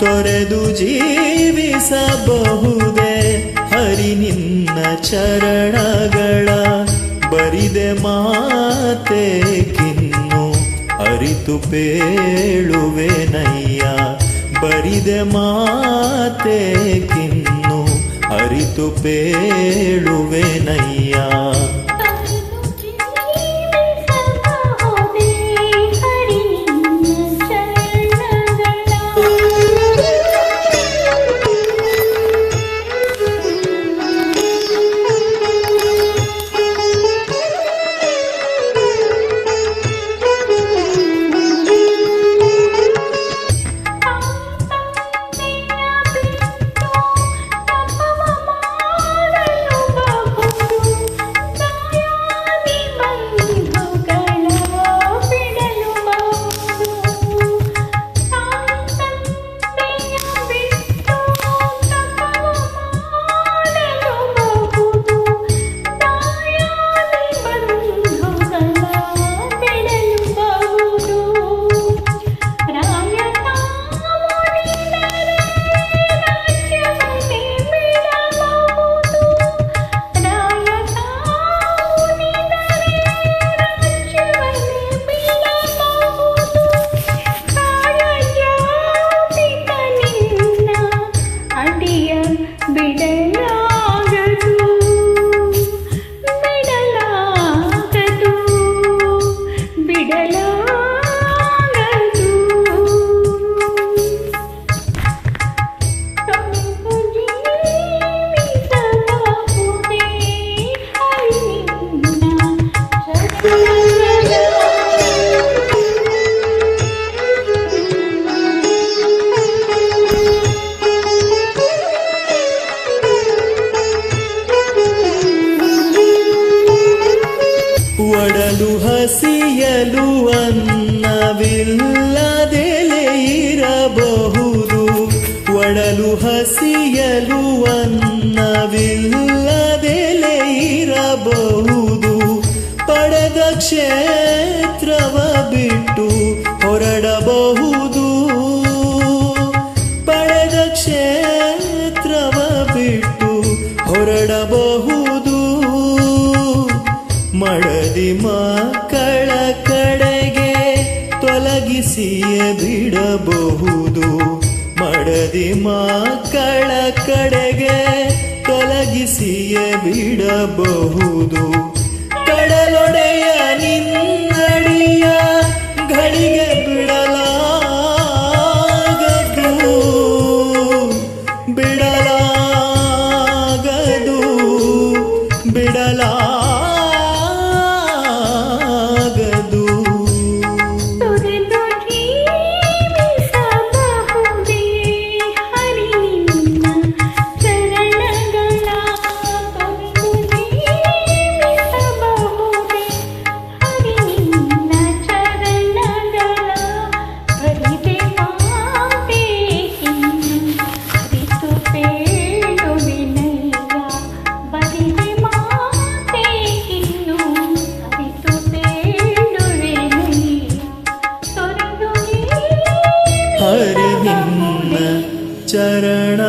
ತೊರೆದು ಜೀವಿಸಬಹುದೇ? ಹರಿ ನಿನ್ನ ಚರಣಗಳ ಬರಿದೆ ಮಾತೆ ಕಿನ್ನು. ಅರಿತು ಪೇಳುವೆನಯ್ಯ ಬರಿದೆ ಮಾತೆ ಕಿನ್ನು. ಅರಿತು ಪೇಳುವೆನಯ್ಯ ಹಸಿಯಲು ಅನ್ನವಿಲ್ಲದೆಲೆಯಿರಬಹುದು ಒಡಲು ಹಸಿಯಲು ಅನ್ನವಿಲ್ಲದೆಲೆಯಿರಬಹುದು ಪಡೆದ ಕ್ಷೇತ್ರವ ಬಿಟ್ಟು ಹೊರಡಬಹುದು. ಪಡೆದ ಕ್ಷೇತ್ರವ ಬಿಟ್ಟು ಹೊರಡಬಹುದು. ಮಡದಿ ಮಕ್ಕಳ ಕಡೆಗೆ ತೊಲಗಿಸಿಯೇ ಬಿಡಬಹುದು. ಮಡದಿ ಮಕ್ಕಳ ಕಡೆಗೆ ತೊಲಗಿಸಿಯೇ ಬಿಡಬಹುದು. ಕಡಲೊಡೆಯ ನಿನ್ನಡಿಯ ತೊರೆದು ಹರಿ ನಿನ್ನ ಚರಣ